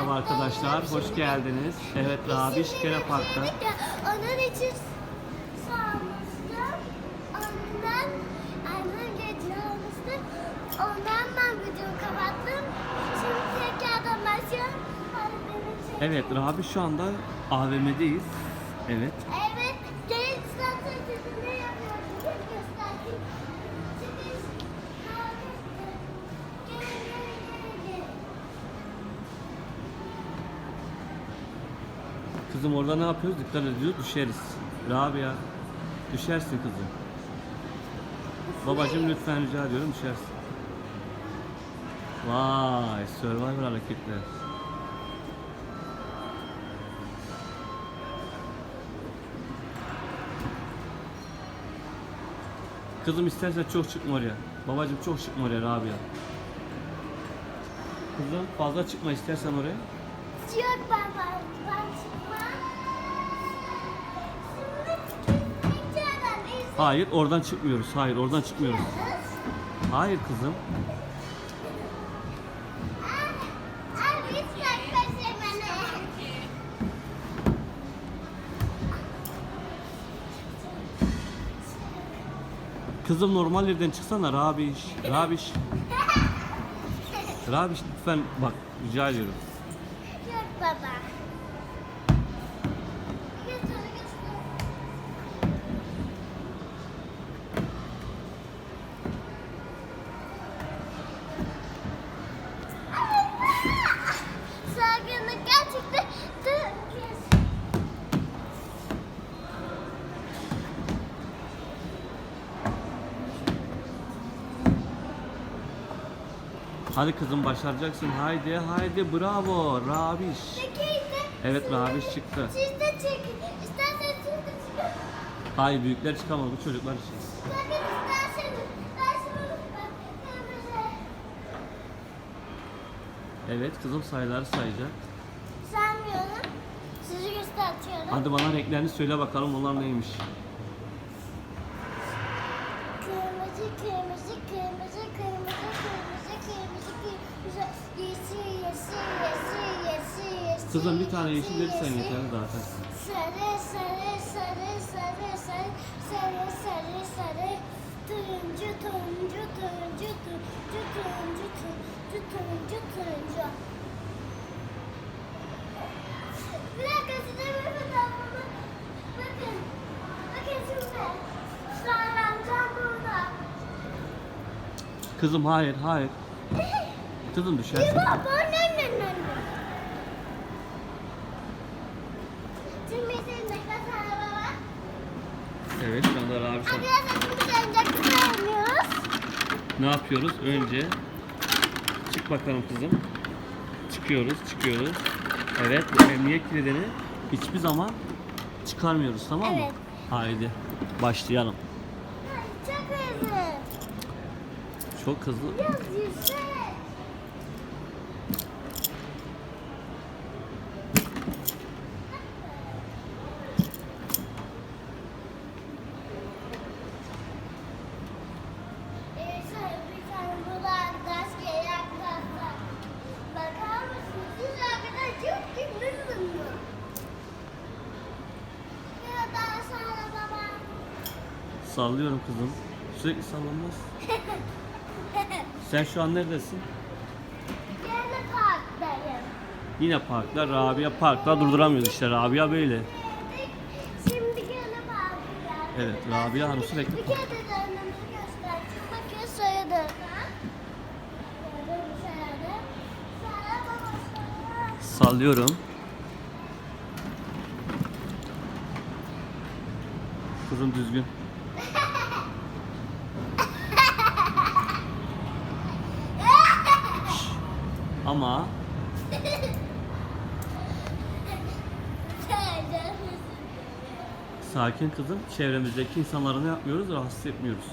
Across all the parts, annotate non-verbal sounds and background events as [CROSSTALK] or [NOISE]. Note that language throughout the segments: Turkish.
Merhaba arkadaşlar, hoş geldiniz. Evet, Rabiş gene parkta. Onun için sağmıştım. Ondan annem gece almıştı. Ondan ben videoyu kapattım. Şimdi tekrardan başlıyorum. Hadi beni çek. Evet, Rabiş şu anda AVM'deyiz. Evet. Evet. Kızım orada ne yapıyoruz? Dikkat ediyoruz, düşeriz. Rabia, düşersin kızım. Babacım lütfen rica ediyorum düşersin. Vay, Survivor hareketler. Kızım istersen çok çıkma oraya. Babacım çok çıkma oraya Rabia. Kızım fazla çıkma istersen oraya. Yok baba, ben çıkmam. Hayır oradan çıkmıyoruz. Hayır oradan çıkmıyoruz. Hayır kızım. Kızım normal yerden çıksana Rabiş. Rabiş. [LAUGHS] Rabiş lütfen bak rica ediyorum. Hadi kızım başaracaksın. Haydi haydi bravo Rabiş. Evet Rabiş çıktı. Siz büyükler çıkamaz bu çocuklar için. Kırmızı. Evet kızım sayıları sayacak. Sanmıyorum. Sizi gösteriyorum. Hadi bana renklerini söyle bakalım onlar neymiş. Kırmızı, kırmızı, kırmızı, kırmızı, Kızım bir tane yeşil verirsen yeşil. yeter zaten. Sarı, sarı, sarı, sarı, sarı, sarı, sarı, sarı. Turuncu, turuncu, turuncu, turuncu, turuncu, turuncu, turuncu, turuncu. Bir dakika size bir fotoğrafımı. Bakın. Bakın şimdi. Sağlamcan burada. Kızım hayır hayır. [LAUGHS] Kızım düşersin. Baba, ne. Şimdi senin de kasana baba. Evet şu anda oyuncak oynuyoruz. Ne yapıyoruz? Önce çık bakalım kızım. Çıkıyoruz, çıkıyoruz. Evet, bu emniyet kilidini hiçbir zaman çıkarmıyoruz tamam mı? Evet. Haydi başlayalım. Çok hızlı. Çok hızlı. Biraz yüksek. Ee, şöyle bir tane buradan taş yaklaşsa. Bakar mısınız? Siz arkadaş çok kimdiniz mi? Ya daha sonra baba. Sallıyorum kızım. Sürekli sallanmaz. Sen şu an neredesin? Yeni parktayım. Yine parkta. Rabia parkta durduramıyoruz işte. Rabia böyle. Şimdi yeni parktayım. Evet, Rabia Hanım sürekli Bir kere de soyadı. Sonra baba sonra. Sallıyorum. Kızım düzgün. Ama sakin kızım. Çevremizdeki insanları ne yapmıyoruz? Rahatsız etmiyoruz.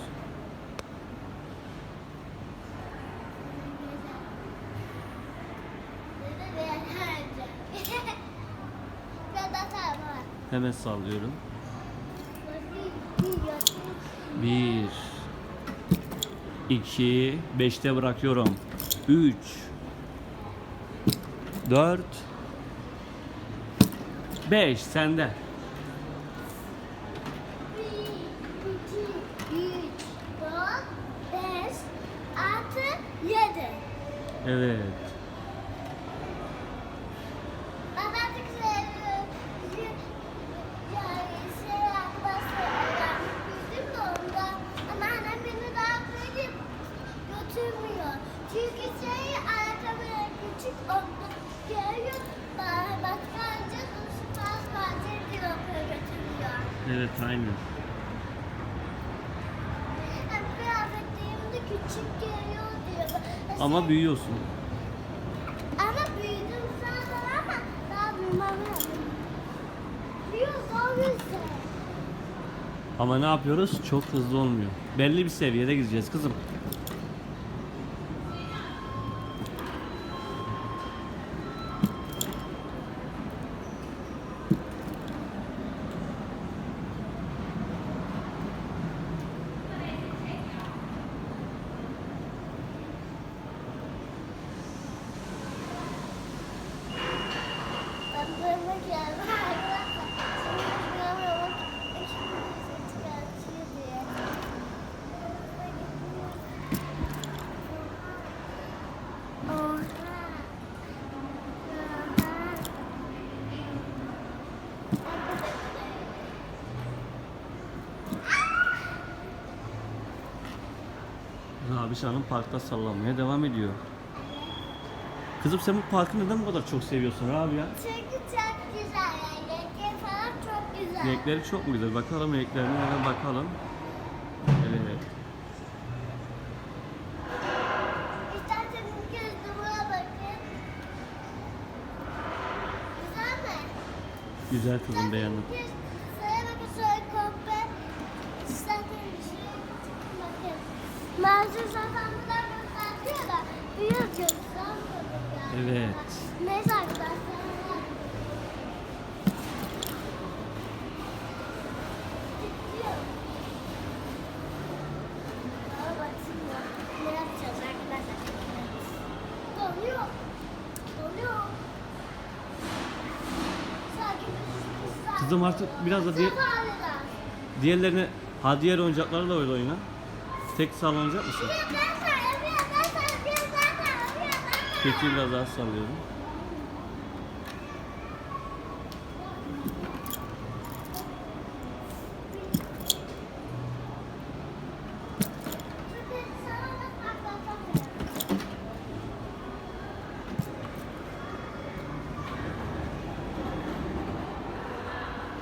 Hemen sallıyorum. Bir, iki, beşte bırakıyorum. Üç, 4 5 sende. Bir, iki, üç, dört, beş, altı, yedi. Evet. Ben artık seviyorum. Yani şey yapmasını öğrenmiştim de ondan. Ama annem beni daha böyle götürmüyor. Çünkü şey ayakkabı küçük ondan geliyor. Ba- Başka önce ısıtmaz bahçe diye okula götürüyor. Evet aynen. Hem geliyor diyor. Ama Şey- büyüyorsun. Ama büyüdüm zaten ama daha büyümem lazım. Büyüyor daha güzel. Ama ne yapıyoruz? Çok hızlı olmuyor. Belli bir seviyede gideceğiz kızım. Ben böyle geldim arkadaşlar. Şimdi bilmiyorum. İkimizi çıkartıyor diye. Oha. Rabiş Hanım parkta sallanmaya devam ediyor. Kızım sen bu parkı neden bu kadar çok seviyorsun Rabia? Çünkü çok güzel yani. Renkleri falan çok güzel. Renkleri çok mu güzel? Bakalım renklerine hemen bakalım. Evet. İsterseniz göz duvara bakın. Güzel mi? Güzel kızım beğendim. Şuraya bakın şöyle komple. İsterseniz bir şey bakın. Mağaza zaten bunlar da yani. Evet. Neyse arkadaşlar. Kızım artık biraz da ağrılar. diğerlerini ha diğer öyle oyna. Tek sallanacak mısın? Bir ben sana, bir ben sana, bir ben sana, bir ben sana. Keçi biraz daha sallıyorum. Çünkü sana da patlatamıyorum.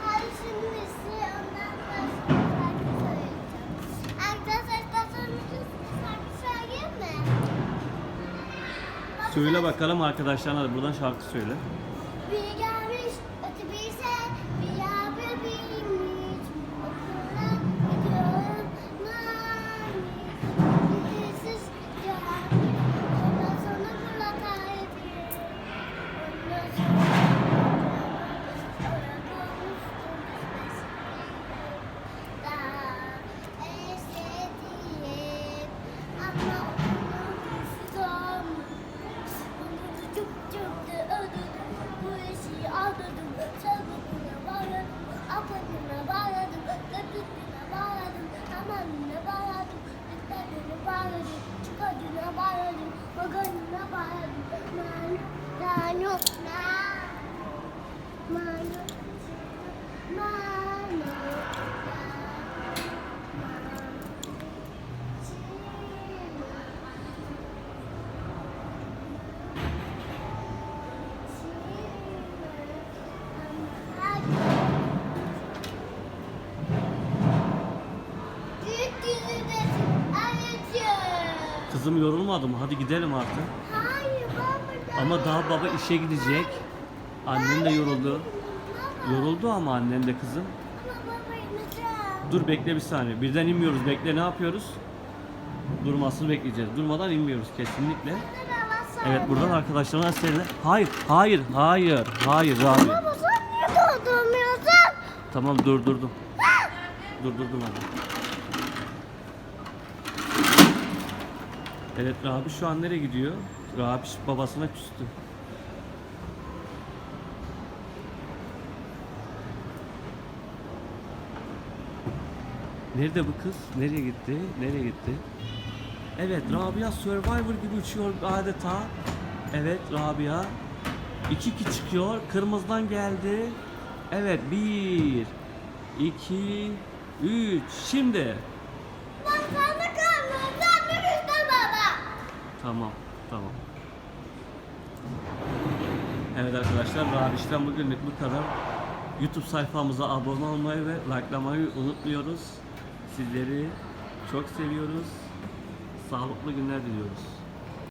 Hadi şimdi size ondan sonra şarkı söyleyeceğim. Arkadaşlar isterseniz şarkı söyleyeyim mi? Söyle bakalım arkadaşlarına da buradan şarkı söyle. Kızım yorulmadı mı? Hadi gidelim artık. Hayır baba. Ama daha baba işe gidecek. Annen de yoruldu. Yoruldu ama annen de kızım. Dur bekle bir saniye. Birden inmiyoruz. Bekle ne yapıyoruz? Durmasını bekleyeceğiz. Durmadan inmiyoruz kesinlikle. Evet buradan arkadaşlarına seninle. Hayır, hayır, hayır, hayır abi. Baba sen niye doldurmuyorsun? Tamam durdurdum. Durdurdum hadi. Evet Rabiş şu an nereye gidiyor? Rabiş babasına küstü. Nerede bu kız? Nereye gitti? Nereye gitti? Evet Rabia Survivor gibi uçuyor adeta. Evet Rabia. 2-2 çıkıyor. Kırmızıdan geldi. Evet 1 2 3 Şimdi Tamam, tamam. Evet arkadaşlar, Rabiş'ten bugünlük bu kadar. YouTube sayfamıza abone olmayı ve likelamayı unutmuyoruz. Sizleri çok seviyoruz. Sağlıklı günler diliyoruz.